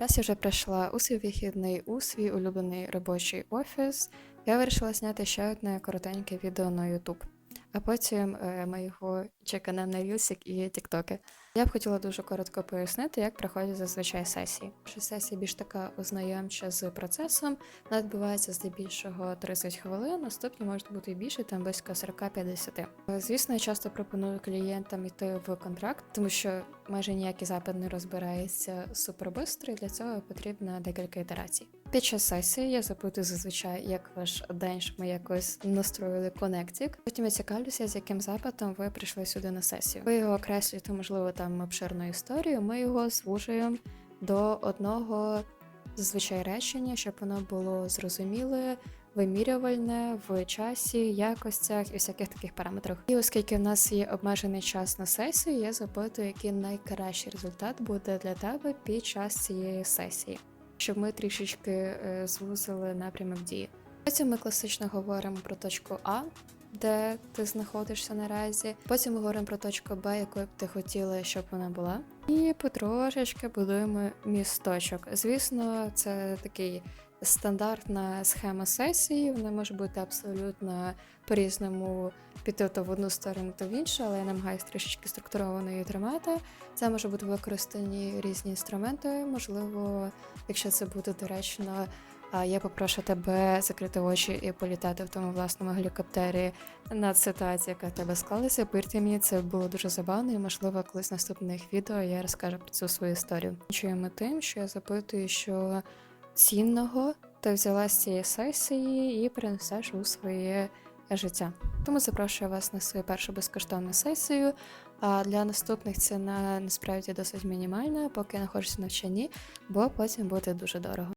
Раз я вже прийшла у свій вихідний, у свій улюблений робочий офіс, я вирішила зняти ще одне коротеньке відео на YouTube. А потім е, ми чеканемо на Рілсік і Тіктоки. Я б хотіла дуже коротко пояснити, як проходять зазвичай сесії. Що сесія більш така ознайомча з процесом, вона відбувається здебільшого 30 хвилин, наступні можуть бути більше, там близько 40-50. Е, Звісно, я часто пропоную клієнтам йти в контракт, тому що майже ніякий запит не розбирається супербистро, і для цього потрібно декілька ітерацій. Під час сесії я запитую зазвичай, як ваш день, щоб ми якось настроїли конектик. Потім я цікавлюся, з яким запитом ви прийшли сюди на сесію. Ви його окреслюєте, можливо, там обширну історію. Ми його звужуємо до одного зазвичай речення, щоб воно було зрозуміле, вимірювальне в часі, якостях і всяких таких параметрах. І оскільки в нас є обмежений час на сесію, я запитую, який найкращий результат буде для тебе під час цієї сесії, щоб ми трішечки е, звузили напрямок дії. Потім ми класично говоримо про точку А, де ти знаходишся наразі. Потім ми говоримо про точку Б, якою б ти хотіла, щоб вона була. І потрошечки будуємо місточок. Звісно, це такий стандартна схема сесії. Вона може бути абсолютно по-різному піти то в одну сторону, то в іншу, але я намагаюся трішечки структуровано її тримати. Це може бути використані різні інструменти. Можливо, якщо це буде доречно, я попрошу тебе закрити очі і політати в тому власному гелікоптері над ситуацією, яка в тебе склалася. Повірте мені, це було дуже забавно, і можливо, колись в наступних відео я розкажу про цю свою історію. Чуємо тим, що я запитую, що цінного ти взяла з цієї сесії і перенесеш у своє життя. Тому запрошую вас на свою першу безкоштовну сесію. А для наступних ціна насправді досить мінімальна, поки я знаходжуся в навчанні, бо потім буде дуже дорого.